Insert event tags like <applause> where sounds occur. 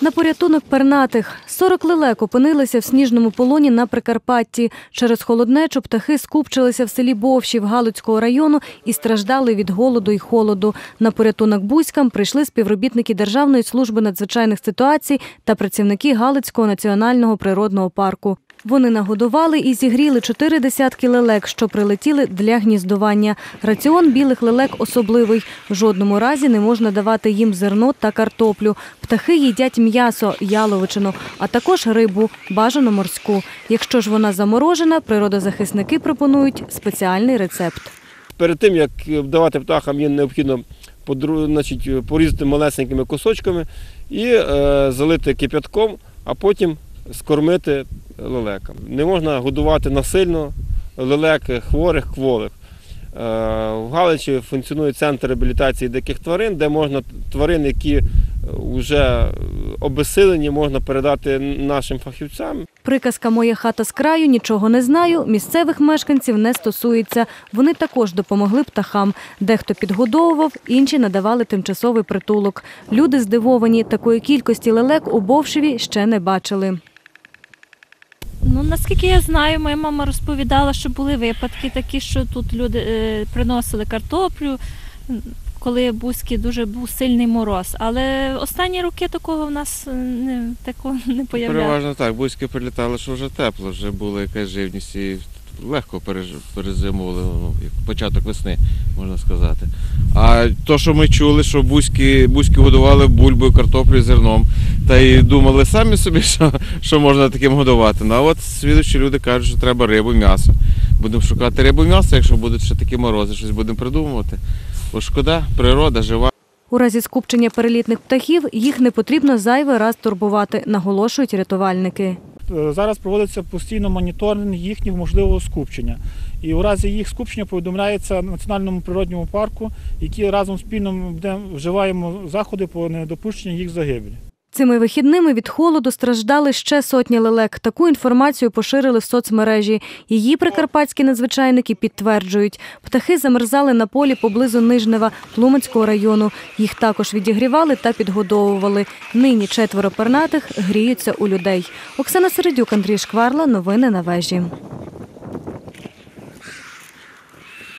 На порятунок пернатих 40 лелек опинилися в сніжному полоні на Прикарпатті. Через холоднечу птахи скупчилися в селі Бовшів Галицького району і страждали від голоду і холоду. На порятунок бузькам прийшли співробітники Державної служби надзвичайних ситуацій та працівники Галицького національного природного парку. Вони нагодували і зігріли чотири десятки лелек, що прилетіли для гніздування. Раціон білих лелек особливий. В жодному разі не можна давати їм зерно та картоплю. Птахи їдять м'ясо, яловичину, а також рибу, бажано морську. Якщо ж вона заморожена, природозахисники пропонують спеціальний рецепт. Перед тим, як давати птахам, їм необхідно значить, порізати малесенькими кусочками і е, залити кип'ятком, а потім скормити лелекам. Не можна годувати насильно лелек хворих, кволих. Е, В Галичі функціонує центр реабілітації диких тварин, де можна тварин, які вже обезсилені, можна передати нашим фахівцям. Приказка Моя хата з краю нічого не знаю. Місцевих мешканців не стосується. Вони також допомогли птахам. Дехто підгодовував, інші надавали тимчасовий притулок. Люди здивовані, такої кількості лелек у Бовшеві ще не бачили. Ну, наскільки я знаю, моя мама розповідала, що були випадки такі, що тут люди е, приносили картоплю, коли бузьки дуже був сильний мороз. Але останні роки такого в нас е, не, такого <laughs> не появлялося. Переважно так, бузьки прилітали, що вже тепло, вже була якась живність і легко перезимували, ну, початок весни, можна сказати. А то, що ми чули, що бузьки, бузьки годували бульбою, картоплею, зерном, та й думали самі собі, <laughs> що, що можна таким годувати. Ну а от свідчі люди кажуть, що треба рибу, м'ясо. Будемо шукати рибу, м'ясо, якщо будуть ще такі морози, щось будемо придумувати. Бо шкода, природа жива. У разі скупчення перелітних птахів їх не потрібно зайвий раз турбувати, наголошують рятувальники. Е, Зараз проводиться постійно моніторинг їхнього можливого скупчення. І у разі їх скупчення повідомляється Національному природньому парку, які разом спільно вживаємо заходи по недопущенню їх загибелі. Цими вихідними від холоду страждали ще сотні лелек. Таку інформацію поширили в соцмережі. Її прикарпатські надзвичайники підтверджують. Птахи замерзали на полі поблизу Нижнева Тлумацького району. Їх також відігрівали та підгодовували. Нині четверо пернатих гріються у людей. Оксана Середюк, Андрій Шкварла. Новини на вежі.